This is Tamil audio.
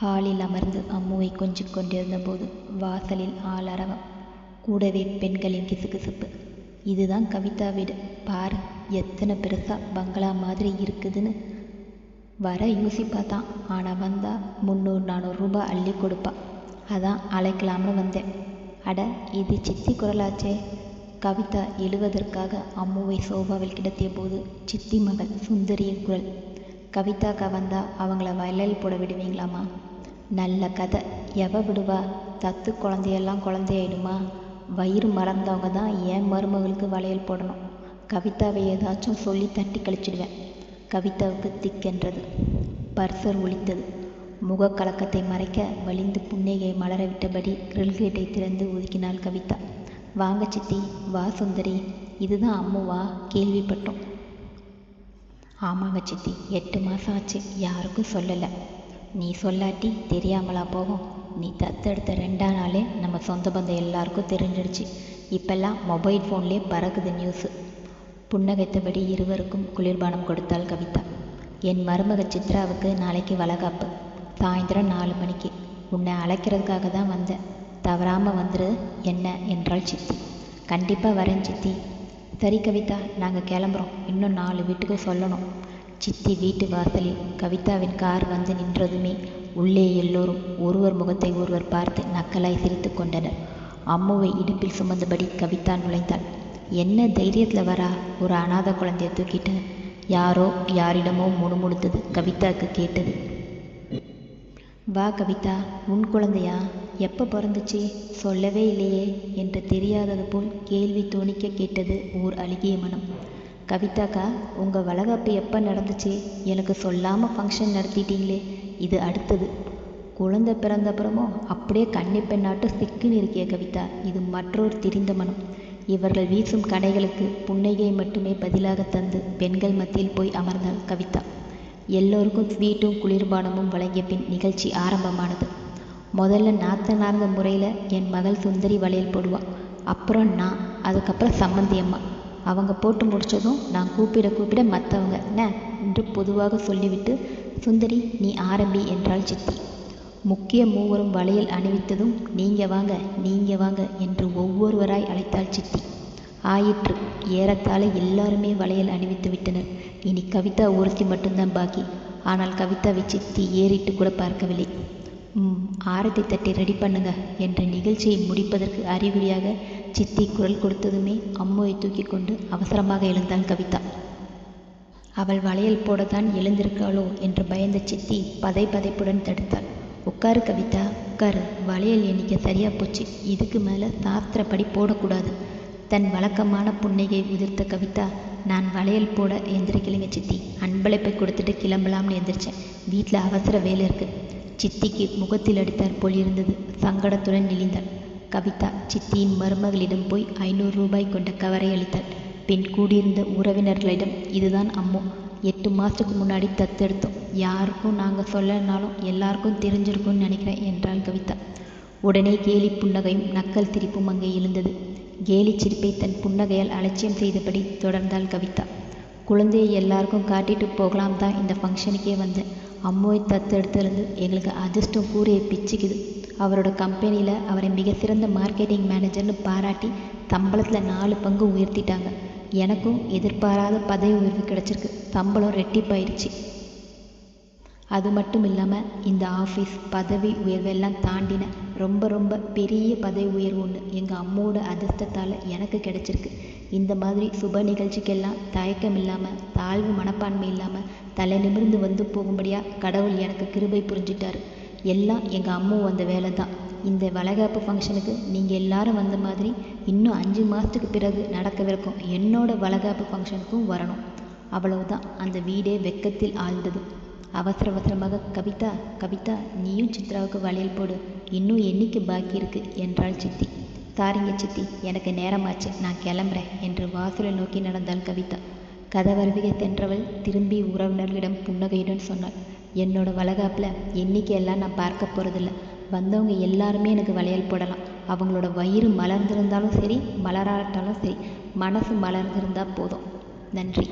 ஹாலில் அமர்ந்து அம்முவை கொஞ்சிக் கொண்டிருந்தபோது வாசலில் ஆளரவம் கூடவே பெண்களின் கிசுகிசுப்பு. இதுதான் கவிதா வீடு. பார் எத்தனை பெருசாக பங்களா மாதிரி இருக்குதுன்னு. வர யோசிப்பா தான் ஆனால் வந்தால் முந்நூறு நானூறு ரூபாய் அள்ளி கொடுப்பா. அதான் அழைக்கலாம்னு வந்தேன். அட இது சித்தி குரலாச்சே. கவிதா எழுவதற்காக அம்முவை சோபாவில் கிடத்திய போது சித்தி மகள் சுந்தரியின் குரல். கவிதாக்கா வந்தால் அவங்கள வயலில் போட விடுவீங்களாமா நல்ல கதை. எவ விடுவா? தத்து குழந்தையெல்லாம் குழந்தையாயிடுமா? வயிறு மறந்தவங்க தான் என் மருமகளுக்கு வளையல் போடணும்? கவிதாவை ஏதாச்சும் சொல்லி தட்டி கழிச்சிடுவேன். கவிதாவுக்கு திக்கென்றது. பர்சர் ஒழித்தது முகக்கலக்கத்தை மறைக்க வலிந்து புன்னகையை மலர விட்டபடி கிரில் கேட்டை திறந்து ஒதுக்கினாள் கவிதா. வாங்க சித்தி வா சுந்தரி. இதுதான் அம்முவா? கேள்விப்பட்டோம். ஆமாங்க சித்தி. எட்டு மாதம் ஆச்சு. யாருக்கும் சொல்லலை. நீ சொல்லாட்டி தெரியாமலா போகும். நீ தத்தெடுத்த ரெண்டா நாளே நம்ம சொந்த பந்தம் எல்லாருக்கும் தெரிஞ்சிடுச்சு. இப்பெல்லாம் மொபைல் ஃபோன்லேயே பறக்குது நியூஸு புன்னகைத்தபடி இருவருக்கும் குளிர்பானம் கொடுத்தாள் கவிதா. என் மருமக சித்ராவுக்கு நாளைக்கு வளகாப்பு. சாயந்தரம் நாலு மணிக்கு. உன்னை அழைக்கிறதுக்காக தான் வந்தேன். தவறாமல் வந்துரு. என்ன? என்றாள் சித்தி. கண்டிப்பாக வரேன் சித்தி. சரி கவிதா நாங்கள் கிளம்புறோம். இன்னும் நாலு வீட்டுக்கு சொல்லணும். சித்தி வீட்டு வாசலில் கவிதாவின் கார் வந்து நின்றதுமே உள்ளே எல்லோரும் ஒருவர் முகத்தை ஒருவர் பார்த்து நக்கலாய் சிரித்து கொண்டனர். அம்முவை இடுப்பில் சுமந்தபடி கவிதா நுழைந்தாள். என்ன தைரியத்தில் வரா? ஒரு அனாதை குழந்தைய தூக்கிட்டு? யாரோ யாரிடமோ முணுமுணுத்தது கவிதாவுக்கு கேட்டது. வா கவிதா உன் குழந்தையா? எப்போ பிறந்துச்சு? சொல்லவே இல்லையே என்று தெரியாதது போல் கேள்வி துணிக்க கேட்டது ஓர் அழுகிய மனம். கவிதாக்கா உங்கள் வளகாப்பு எப்போ நடந்துச்சு? எனக்கு சொல்லாமல் ஃபங்க்ஷன் நடத்திட்டீங்களே இது அடுத்தது. குழந்தை பிறந்தப்புறமோ அப்படியே கண்ணி பெண்ணாட்டு சிக்குன்னு இருக்கிய கவிதா இது மற்றொரு திரிந்த மனம். இவர்கள் வீசும் கடைகளுக்கு புன்னகையை மட்டுமே பதிலாக தந்து பெண்கள் மத்தியில் போய் அமர்ந்தாள் கவிதா. எல்லோருக்கும் ஸ்வீட்டும் குளிர்பானமும் வழங்கிய பின் நிகழ்ச்சி ஆரம்பமானது. முதல்ல நாத்தனார்ந்த முறையில் என் மகள் சுந்தரி வளையல் போடுவாள் அப்புறம் நான் அதுக்கப்புறம் சம்மந்தி அம்மா. அவங்க போட்டு முடித்ததும் நான் கூப்பிட கூப்பிட மற்றவங்க என்ன? என்று பொதுவாக சொல்லிவிட்டு சுந்தரி நீ ஆரம்பி என்றாள் சித்தி. முக்கிய மூவரும் வளையல் அணிவித்ததும் நீங்க வாங்க நீங்க வாங்க என்று ஒவ்வொருவராய் அழைத்தாள் சித்தி. ஆயிற்று ஏறத்தாழ எல்லாருமே வளையல் அணிவித்து விட்டனர். இனி கவிதா ஒருத்தி மட்டும்தான் பாக்கி. ஆனால் கவிதாவை சித்தி ஏறிட்டு கூட பார்க்கவில்லை. ஆரத்தி தட்டி ரெடி பண்ணுங்க என்ற நிகழ்ச்சியை முடிப்பதற்கு அறிகுறியாக சித்தி குரல் கொடுத்ததுமே அம்முவை தூக்கி கொண்டு அவசரமாக எழுந்தாள் கவிதா. அவள் வளையல் போடத்தான் எழுந்திருக்காளோ என்று பயந்த சித்தி பதை பதைப்புடன் தடுத்தாள். உட்காரு கவிதா உட்காரு. வளையல் எண்ணிக்கை சரியா போச்சு. இதுக்கு மேலே சாஸ்திரப்படி போடக்கூடாது. தன் வழக்கமான புன்னையை உதிர்த்த கவிதா நான் வளையல் போட எந்திரிக்கலைங்க சித்தி. அன்பழைப்பை கொடுத்துட்டு கிளம்பலாம்னு எந்திரிச்சேன். வீட்டில் அவசர வேலை இருக்குது சித்திக்கு முகத்தில் அடித்தார் போல் இருந்தது சங்கடத்துடன் நெளிந்தாள் கவிதா சித்தியின் மருமகளிடம் போய் ஐநூறு ரூபாய் கொண்ட கவரை அளித்தாள். பின் கூடியிருந்த உறவினர்களிடம் இதுதான் அம்மு. எட்டு மாதத்துக்கு முன்னாடி தத்தெடுத்தோம். யாருக்கும் நாங்கள் சொல்லனாலும் எல்லாருக்கும் தெரிஞ்சிருக்கும்னு நினைக்கிறேன் என்றாள் கவிதா. உடனே கேலி புன்னகையும் நக்கல் திரிப்பும் அங்கே எழுந்தது. கேலி சிரிப்பை தன் புன்னகையால் அலட்சியம் செய்தபடி தொடர்ந்தாள் கவிதா. குழந்தையை எல்லாருக்கும் காட்டிட்டு போகலாம் தான் இந்த ஃபங்க்ஷனுக்கே வந்தேன். அம்முவை தத்தெடுத்துலேருந்து எங்களுக்கு அதிர்ஷ்டம் கூறிய பிச்சுக்குது அவரோட கம்பெனியில் அவரை மிக சிறந்த மார்க்கெட்டிங் மேனேஜர்னு பாராட்டி சம்பளத்தில் நாலு பங்கு உயர்த்திட்டாங்க. எனக்கும் எதிர்பாராத பதவி உயர்வு கிடச்சிருக்கு. சம்பளம் ரெட்டிப்பாயிடுச்சு அது மட்டும் இல்லாமல் இந்த ஆஃபீஸ் பதவி உயர்வெல்லாம் தாண்டின ரொம்ப ரொம்ப பெரிய பதவி உயர்வு ஒன்று எங்கள் அம்மோட அதிர்ஷ்டத்தால் எனக்கு கிடைச்சிருக்கு. இந்த மாதிரி சுப நிகழ்ச்சிக்கெல்லாம் தயக்கம் இல்லாமல் தாழ்வு மனப்பான்மை இல்லாமல் தலை நிமிர்ந்து வந்து போகும்படியாக கடவுள் எனக்கு கிருபை புரிஞ்சிட்டார். எல்லாம் எங்கள் அம்மாவும் வந்த வேலை தான் இந்த வளைகாப்பு ஃபங்க்ஷனுக்கு நீங்கள் எல்லாரும் வந்த மாதிரி இன்னும் அஞ்சு மாதத்துக்கு பிறகு நடக்கவிருக்கும் என்னோட வளைகாப்பு ஃபங்க்ஷனுக்கும் வரணும். அவ்வளவுதான். அந்த வீடே வெக்கத்தில் ஆழ்ந்தது. அவசர அவசரமாக கவிதா கவிதா நீயும் சித்ராவுக்கு வளையல் போடு. இன்னும் என்னைக்கு பாக்கி இருக்கு என்றாள் சித்தி. சாரிங்க சித்தி எனக்கு நேரமாச்சு. நான் கிளம்புறேன் என்று வாசலை நோக்கி நடந்தாள் கவிதா. கதவருவிகை தென்றவள் திரும்பி உறவினர்களிடம் புன்னகையுடன் சொன்னாள். என்னோட வளகாப்பில் எண்ணிக்கையெல்லாம் நான் பார்க்க போகிறதில்ல வந்தவங்க எல்லாருமே எனக்கு வளையல் போடலாம். அவங்களோட வயிறு மலர்ந்திருந்தாலும் சரி மலராட்டாலும் சரி மனசு மலர்ந்திருந்தால் போதும். நன்றி.